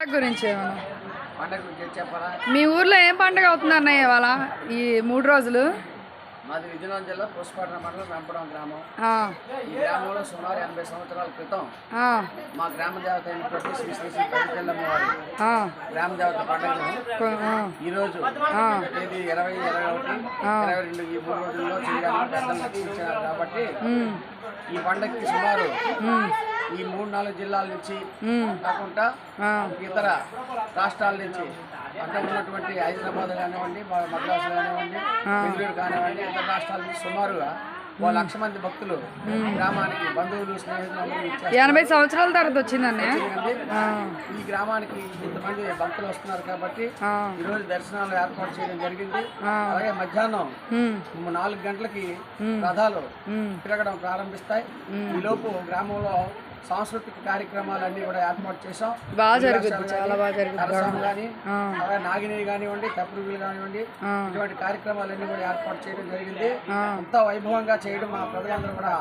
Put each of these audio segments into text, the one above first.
పండగ గురించి ఏమన్నా? పండగ గురించి చెప్పరా మీ ఊర్లో ఏం పండగ అవుతుంది అన్నయ్య ఇవాళ? ఈ మూడు రోజులు? మాది విజయనగరం జిల్లా పుష్పట్నం మండలం వెంపడం గ్రామం. ఈ గ్రామంలో సుమారు ఎనభై సంవత్సరాల క్రితం మా గ్రామ దేవత అయినటువంటి శ్రీ శ్రీ శ్రీ పరిచల్లమ్మ వారి ఆ, గ్రామ దేవత పండుగను కొ- ఆ, ఈ రోజు. తేదీ ఇరవై ఇరవై ఒకటి ఇరవై రెండు ఈ మూడు రోజుల్లో చేయడానికి పెద్దలకి ఇచ్చారు కాబట్టి ఈ పండగకి సుమారు ఈ మూడు నాలుగు జిల్లాల నుంచి కాకుండా ఇతర రాష్ట్రాల నుంచి అంటే ఉన్నటువంటి హైదరాబాద్ కానివ్వండి మద్రాసు కానివ్వండి బెంగళూరు కానివ్వండి ఇతర రాష్ట్రాల నుంచి సుమారుగా లక్ష మంది భక్తులు గ్రామానికి బంధువులు స్నేహితులు ఎనభై సంవత్సరాల తర్వాత వచ్చింది అన్నయ్య ఆ, ఈ గ్రామానికి ఇంతమంది భక్తులు వస్తున్నారు కాబట్టి ఆ, ఈ రోజు దర్శనాలు ఏర్పాటు చేయడం జరిగింది. అలాగే మధ్యాహ్నం నాలుగు గంటలకి రథాలు తిరగడం ప్రారంభిస్తాయి. ఈ లోపు గ్రామంలో సాంస్కృతిక కార్యక్రమాలన్నీ కూడా ఏర్పాటు చేశాం బాగా జరుగుద్ది చాలా బాగా జరుగుద్ది సరసం కానీ ఆ, అలాగే నాగిని కానివ్వండి తప్పుడుగులు కానివ్వండి ఇటువంటి కార్యక్రమాలన్నీ కూడా ఏర్పాటు చేయడం జరిగింది. ఎంతో వైభవంగా చేయడం మా ప్రజలందరూ కూడా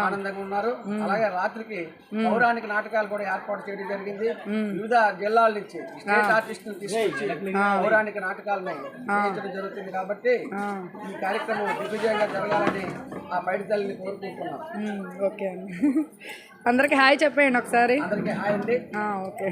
ఆనందంగా ఉన్నారు అలాగే రాత్రికి పౌరాణిక నాటకాలు కూడా ఏర్పాటు చేయడం జరిగింది వివిధ జిల్లాల నుంచి స్టేట్ ఆర్టిస్టులు తీసుకొచ్చి పౌరాణిక నాటకాలను చేయించడం జరుగుతుంది కాబట్టి ఈ కార్యక్రమం దిగ్విజయంగా జరగాలని ఆ బయట తల్లిని కోరుకుంటున్నాం ఓకే అండి అందరికి హాయ్ చెప్పేయండి ఒకసారి. ఓకే.